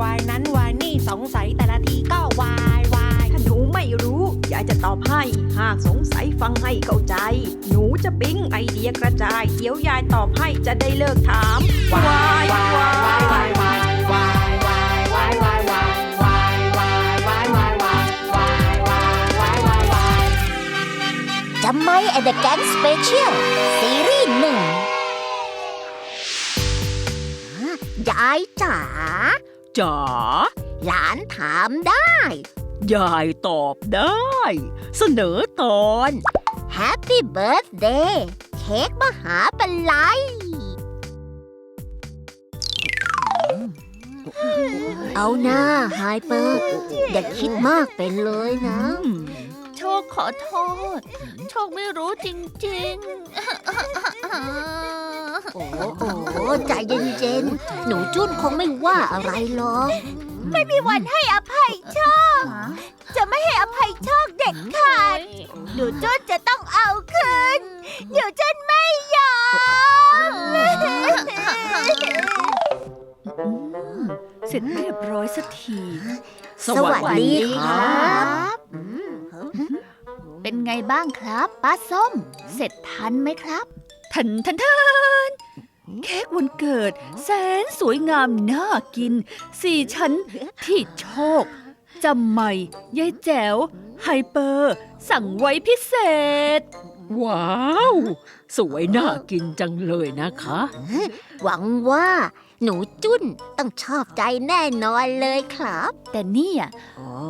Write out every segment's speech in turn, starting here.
นุ่นวายนั่นวายนั้นวายนี่สงสัยแต่ละทีก็วายวายถ้าหนูไม่รู้ยายจะตอบให้หากสงสัยฟังให้เข้าใจ หนูจะปิ๊งไอเดียกระจาย เดี๋ยวยายตอบให้จะได้เลิกถามวายวายวายจำไม่แอนด์แก๊งสเปเชียลซีรีส์หนึ่งยายจ๋า จ๋า หลานถามได้ ยายตอบได้ เสนอตอน Happy Birthday เค้กมหาปลัยเอาหน้าไฮเปอร์ อย่าคิดมากเป็นเลยนะ โชคขอโทษ โชคไม่รู้จริง โอ้โอ้ใจเย็นๆ หนูจุ้นคงไม่ว่าอะไรหรอกไม่มีวันให้อภัยโชค จะไม่ให้อภัยโชคเด็ดขาด หนูจุนจะต้องเอาคืน หนูจุนไม่ยอม เสร็จเรียบร้อยสักที สวัสดีครับ เป็นไงบ้างครับ ป้าส้ม เสร็จทันไหมครับ ทันทันทันเค้กวันเกิด แสนสวยงามน่ากิน สี่ชั้นที่โชคจำใหม่ยายแจ๋ว ไฮเปอร์ สั่งไว้พิเศษ ว้าว สวยน่ากินจังเลยนะคะ หวังว่า หนูจุ้นต้องชอบใจแน่นอนเลยครับ แต่เนี่ย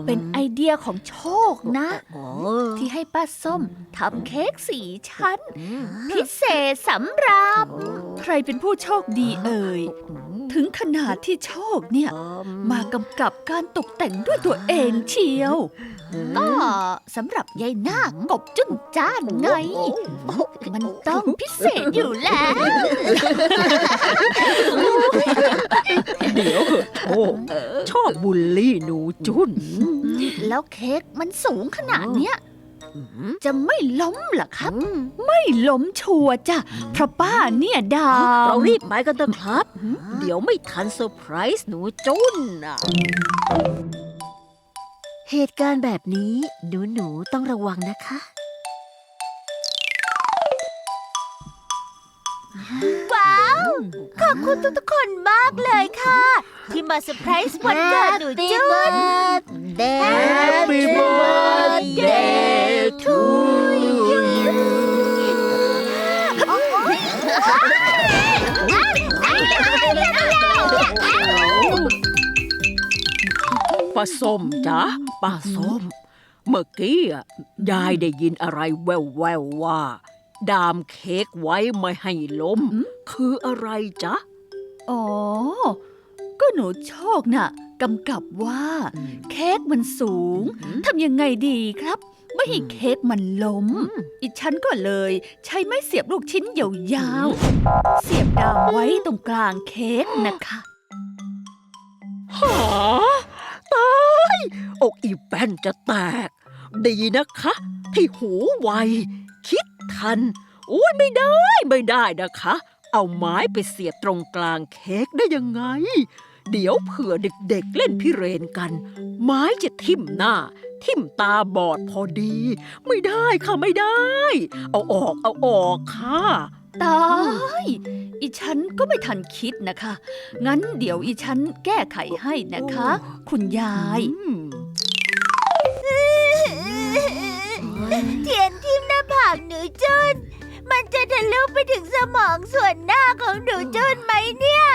เป็นไอเดียของโชคนะโอ้ที่ให้ป้าส้มทำเค้กสีชั้น พิเศษสำหรับ ใครเป็นผู้โชคดีเอ่ย ถึงขนาดที่โชคเนี่ย มากำกับการตกแต่งด้วยตัวเองเชียว ก็สำหรับยายนาคกบจุนจ้านไง มันต้องพิเศษอยู่แล้ว เดี๋ยวเหอะโชคชอบบูลลี่หนูจุน แล้วเค้กมันสูงขนาดเนี้ย จะไม่ล้มเหรอครับ ไม่ล้มชัวร์จ้ะเพราะป้าเนี่ยดาเราวรีบไปกันเถอะครับ เดี๋ยวไม่ทันเซอร์ไพรส์หนูจุนอะ เหตุการณ์แบบนี้หนูหนูๆต้องระวังนะคะ ว้าว ขอบคุณทุกๆคนมากเลยค่ะ ที่มาเซอร์ไพรส์วันเกิดหนูจุน Happy birthday to you ป้าส้มจ๊ะป้าส้ม เมื่อกี้อะยายได้ยินอะไรแววแววๆว่า ดามเค้กไว้ไม่ให้ล้ม คืออะไรจ๊ะ อ๋อ ก็หนูโชคน่ะ กำกับว่า เค้กมันสูงทำยังไงดีครับ ไม่ให้เค้กมันล้ม อีฉันก็เลย ใช้ไม้เสียบลูกชิ้นยาวๆ เสียบดามไว้ตรงกลางเค้กนะคะหาตายอกอีแป้นจะแตก ดีนะคะ ที่หูไว คิดทันโอ้ยไม่ได้ไม่ได้นะคะ เอาไม้ไปเสียบตรงกลางเค้กได้ยังไง เดี๋ยวเผื่อเด็กๆเล่นพิเรนกัน ไม้จะทิ่มหน้า ทิ่มตาบอดพอดี ไม่ได้ค่ะไม่ได้ เอาออกเอาออกค่ะ ตาย อีฉันก็ไม่ทันคิดนะคะ งั้นเดี๋ยวอีฉันแก้ไขให้นะคะ คุณยาย อืม เทียนทิ่ม มองส่วนหน้าของหนูจุนไหมเนี่ย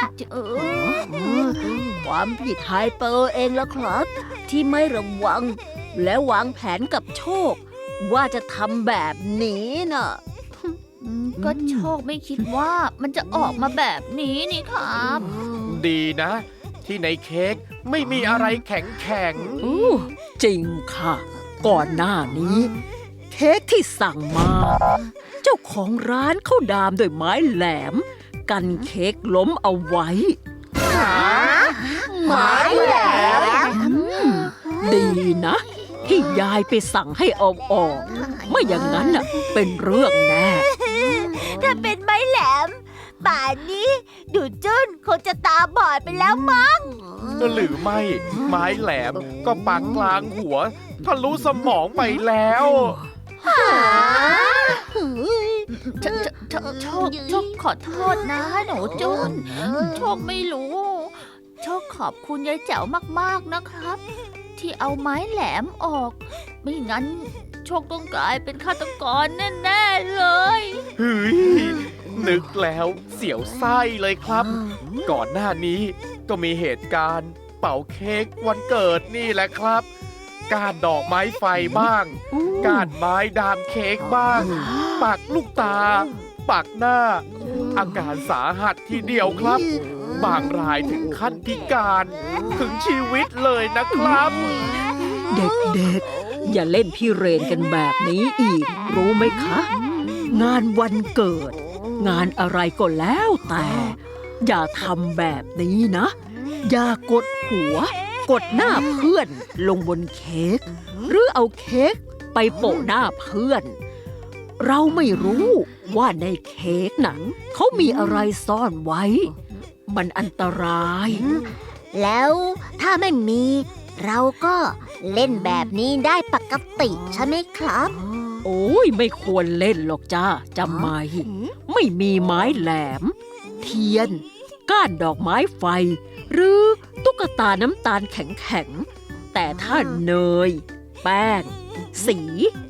ความผิดไฮเปอร์เองละครับ ที่ไม่ระวัง และวางแผนกับโชค ว่าจะทำแบบนี้น่ะอืมก็โชคไม่คิดว่ามันจะออกมาแบบนี้นี่ครับ ดีนะ ที่ในเค้กไม่มีอะไรแข็งแข็งอู้จริงค่ะ ก่อนหน้านี้ เค้กที่สั่งมา เจ้าของร้านเขาดามด้วยไม้แหลม กันเค้กล้มเอาไว้หมายแหลมดีนะ ที่ยายไปสั่งให้เอาออก ไม่อย่างนั้นน่ะ เป็นเรื่องแน่ ถ้าเป็นไม้แหลมป่านนี้ดูจุนคงจะตาบอดไปแล้วมั้งโอ้หรือไม่ ไม้แหลมก็ปักกลางหัวทะลุสมองไปแล้ว โชโชโชคโชคขอโทษนะหนูจุนโชคไม่รู้ โชคขอบคุณยายแจ๋วมากๆนะครับ ที่เอาไม้แหลมออก ไม่งั้น โชคต้องกลายเป็นฆาตกรแน่ๆเลยเฮ้ยนึกแล้วเสียวไส้เลยครับ ก่อนหน้านี้ก็มีเหตุการณ์เป่าเค้กวันเกิดนี่แหละครับ การดอกไม้ไฟบ้าง การไม้ดามเค้กบ้าง ปักลูกตา ปักหน้า อาการสาหัสทีเดียวครับ บางรายถึงขั้นพิการถึงชีวิตเลยนะครับ เด็กๆ อย่าเล่นพี่เรนกันแบบนี้อีก รู้ไหมคะ งานวันเกิด งานอะไรก็แล้วแต่ อย่าทำแบบนี้นะ อย่ากดหัว กดหน้าเพื่อนลงบนเค้กหรือเอาเค้กไปโปะหน้าเพื่อน เราไม่รู้ว่าในเค้กหนังเขามีอะไรซ่อนไว้ มันอันตราย แล้วถ้าไม่มี เราก็เล่นแบบนี้ได้ปกติใช่ไหมครับ โอ้ยไม่ควรเล่นหรอกจ้าจำไม่ไม่มีไม้แหลม เทียน ก้านดอกไม้ไฟ หรือ ตุ๊กตาน้ำตาลแข็งๆ แต่ถ้าเนย แป้ง สี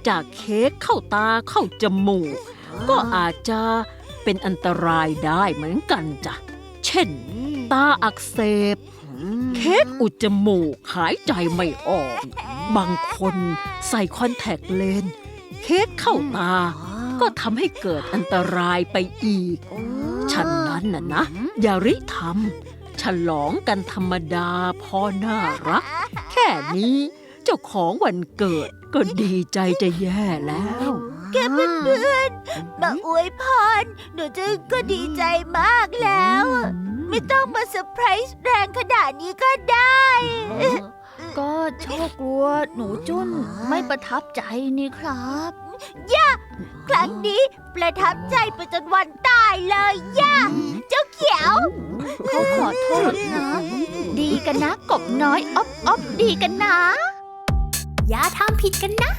จากเค้กเข้าตาเข้าจมูก ก็อาจจะเป็นอันตรายได้เหมือนกันจ้ะ เช่น ตาอักเสบ เค้กอุดจมูกหายใจไม่ออก บางคนใส่คอนแทคเลนส์เค้กเข้าตา ก็ทำให้เกิดอันตรายไปอีกฉะนั้นน่ะนะอย่าริทำฉ ลองกันธรรมดาพอน่ารัก แค่นี้เจ้าของวันเกิดก็ดีใจจะแย่แล้วแค่เพื่อนๆมาอวยพรหนูจะก็ดีใจมากแล้ว ไม่ต้องมาเซอร์ไพรส์แรงขนาดนี้ก็ได้ ก็โชคกลัวหนูจุนไม่ประทับใจนี่ครับ ครั้งนี้ประทับใจไปจนวันตายเลยย่าเจ้าเขียว เขาขอโทษนะ ดีกันนะ กบน้อยอ๊อบอ๊อบดีกันนะ อย่าทำผิดกันนะ